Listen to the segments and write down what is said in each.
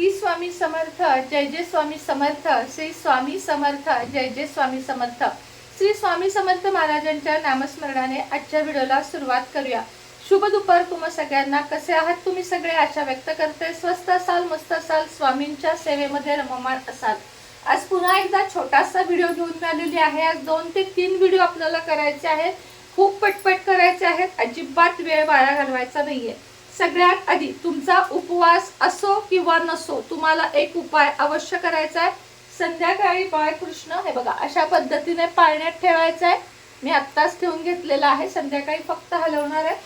श्री स्वामी समर्थ जय जय स्वामी समर्थ श्री स्वामी समर्थ जय जय स्वामी समर्थ. श्री स्वामी समर्थ महाराजांच्या नामस्मरणाने आजच्या व्हिडिओला सुरुवात करूया. शुभ दुपार तुम्हा सगळ्यांना. कसे आहात तुम्ही सगळे? आशा व्यक्त करते. स्वस्त असाल मस्त असाल स्वामींच्या सेवेमध्ये रममाण असाल. आज पुन्हा एकदा छोटासा व्हिडिओ घेऊन मी आलेली आहे. आज दोन ते तीन व्हिडिओ आपल्याला करायचे आहेत. खूप पटपट करायचे आहेत. अजिबात वेळ वाया घालवायचा नाहीये. सगळ्यात आधी तुमचा उपवास असो किंवा नसो तुम्हाला एक उपाय अवश्य करायचा आहे. संध्याकाळी बाळकृष्ण हे बघा अशा पद्धतीने पाळण्यात ठेवायचं आहे. मी आत्ताच ठेवून घेतलेला आहे संध्याकाळी फक्त हलवणार आहे.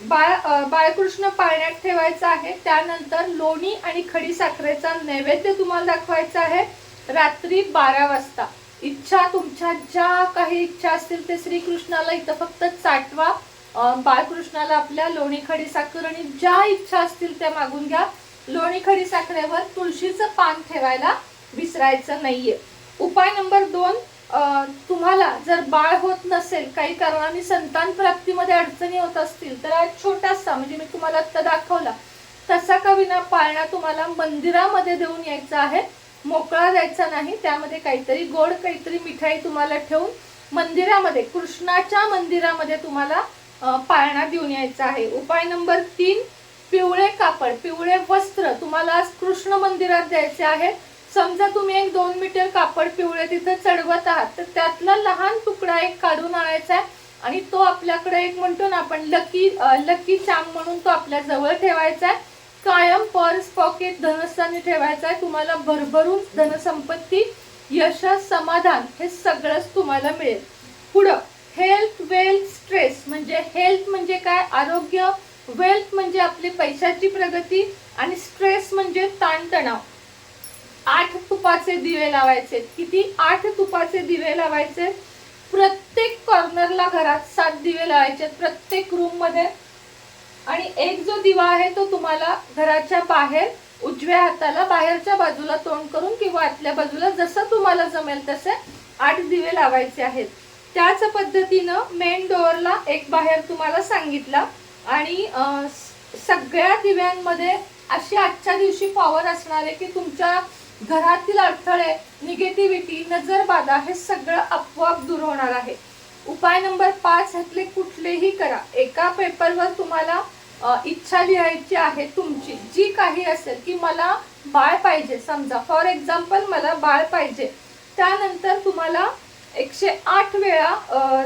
बाळ बाळकृष्ण पाळण्यात ठेवायचा आहे. त्यानंतर लोणी आणि खडी साखरेचा नैवेद्य तुम्हाला दाखवायचा आहे. रात्री बारा वाजता. इच्छा तुमच्या ज्या काही इच्छा असतील ते श्रीकृष्णाला इथं फक्त चाटवा. बाळकृष्णाला आपल्या लोणी खडी साखर आणि ज्या इच्छा असतील त्या मागून घ्या. लोणी खडी साखरेवर तुळशीचं पान ठेवायला विसरायचं नाहीये. उपाय नंबर दोन तुम्हाला जर बाळ होत नसेल काही कारणाने संतान प्राप्तीमध्ये अडचणी होत असतील तर आज छोटासा म्हणजे मी तुम्हाला आत्ता दाखवला तसा का विना पाळणा तुम्हाला मंदिरामध्ये देऊन यायचा आहे. मोकळा द्यायचा नाही त्यामध्ये काहीतरी गोड काहीतरी मिठाई तुम्हाला ठेवून मंदिरामध्ये कृष्णाच्या मंदिरामध्ये तुम्हाला पाळणा देऊन यायचा आहे. उपाय नंबर तीन पिवळे कापड पिवळे वस्त्र तुम्हाला आज कृष्ण मंदिरात द्यायचे आहे. समजा तुम्ही एक दोन मीटर कापड पिवळे तिथं चढवत आहात तर त्यातला लहान तुकडा एक काढून आणायचा आहे आणि तो आपल्याकडे एक म्हणतो ना आपण लकी लकी चाम म्हणून तो आपल्या जवळ ठेवायचा आहे. कायम पर्स पॉकेट धनस्थानी ठेवायचा आहे. तुम्हाला भरभरून धनसंपत्ती यश समाधान हे सगळंच तुम्हाला मिळेल. पुढं हेल्थ वेल्थ स्ट्रेस. म्हणजे हेल्थ म्हणजे काय? आरोग्य वेल्थ म्हणजे आपली पैशाची प्रगती आणि स्ट्रेस म्हणजे ताणतणाव. आठ तुपाचे दिवे लावायचे. किती आठ तुपाचे दिवे लावायचे? प्रत्येक कॉर्नरला घरात सात दिवे लावायचे प्रत्येक रूममध्ये. आणि एक जो दिवा आहे तो तुम्हाला घराच्या बाहेर उजव्या हाताला बाहेरच्या बाजूला तोंड करून किंवा आतल्या बाजूला जसं तुम्हाला जमेल तसे आठ दिवे लावायचे आहेत. त्याच पद्धतीनं मेन डोअरला एक बाहेर तुम्हाला सांगितला. आणि सगळ्या दिव्यांमध्ये अशी आजच्या दिवशी पॉवर असणार आहे की तुमच्या घरातील अडथळे निगेटिव्हिटी नजरबाधा हे सगळं आपोआप दूर होणार आहे. उपाय नंबर पाच ह्यातले कुठलेही करा. एका पेपरवर तुम्हाला इच्छा लिहायची आहे तुमची. जी काही असेल की मला बाळ पाहिजे समजा फॉर एक्झाम्पल मला बाळ पाहिजे. त्यानंतर तुम्हाला एकशे आठ वेळा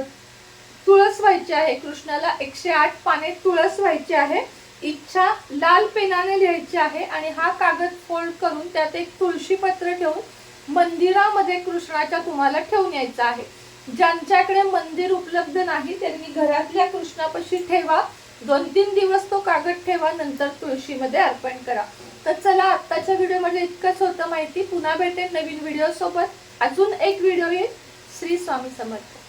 तुळस व्हायची आहे. कृष्णाला एकशे आठ पाने तुळस व्हायची आहे. इच्छा लाल पेनाने लिहायची आहे आणि हा कागद फोल्ड करून त्यात एक तुळशी पत्र ठेवून मंदिरामध्ये कृष्णाच्या तुम्हाला ठेवून यायचा आहे. ज्यांच्याकडे मंदिर उपलब्ध नाही त्यांनी घरातल्या कृष्णापाशी ठेवा. दोन तीन दिवस तो कागद ठेवा नंतर तुळशीमध्ये अर्पण करा. तर चला आत्ताच्या व्हिडिओमध्ये इतकंच होतं माहिती. पुन्हा भेटेल नवीन व्हिडिओसोबत अजून एक व्हिडिओ येईल. श्री स्वामी समर्थ